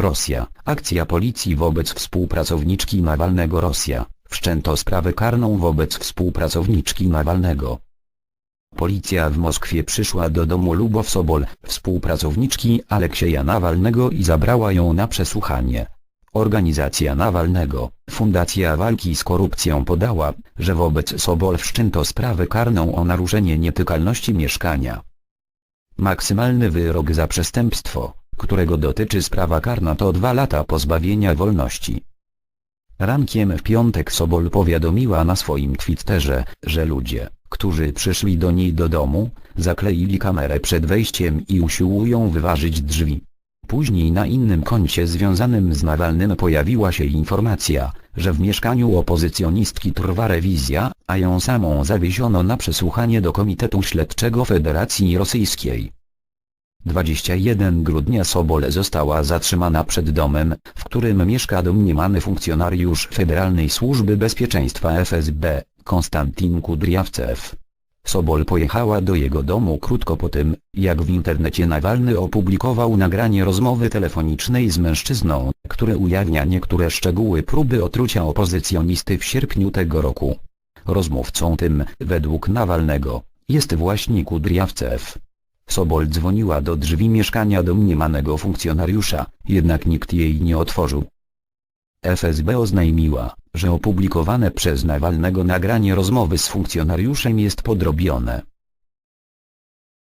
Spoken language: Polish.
Rosja. Akcja policji wobec współpracowniczki Nawalnego Rosja. Wszczęto sprawę karną wobec współpracowniczki Nawalnego. Policja w Moskwie przyszła do domu Lubow Sobol, współpracowniczki Aleksieja Nawalnego i zabrała ją na przesłuchanie. Organizacja Nawalnego, Fundacja Walki z Korupcją podała, że wobec Sobol wszczęto sprawę karną o naruszenie nietykalności mieszkania. Maksymalny wyrok za przestępstwo, którego dotyczy sprawa karna to dwa lata pozbawienia wolności. Rankiem w piątek Sobol powiadomiła na swoim Twitterze, że ludzie, którzy przyszli do niej do domu, zakleili kamerę przed wejściem i usiłują wyważyć drzwi. Później na innym koncie związanym z Nawalnym pojawiła się informacja, że w mieszkaniu opozycjonistki trwa rewizja, a ją samą zawieziono na przesłuchanie do Komitetu Śledczego Federacji Rosyjskiej. 21 grudnia Sobol została zatrzymana przed domem, w którym mieszka domniemany funkcjonariusz Federalnej Służby Bezpieczeństwa FSB, Konstantin Kudriawcew. Sobol pojechała do jego domu krótko po tym, jak w internecie Nawalny opublikował nagranie rozmowy telefonicznej z mężczyzną, które ujawnia niektóre szczegóły próby otrucia opozycjonisty w sierpniu tego roku. Rozmówcą tym, według Nawalnego, jest właśnie Kudriawcew. Sobol dzwoniła do drzwi mieszkania domniemanego funkcjonariusza, jednak nikt jej nie otworzył. FSB oznajmiła, że opublikowane przez Nawalnego nagranie rozmowy z funkcjonariuszem jest podrobione.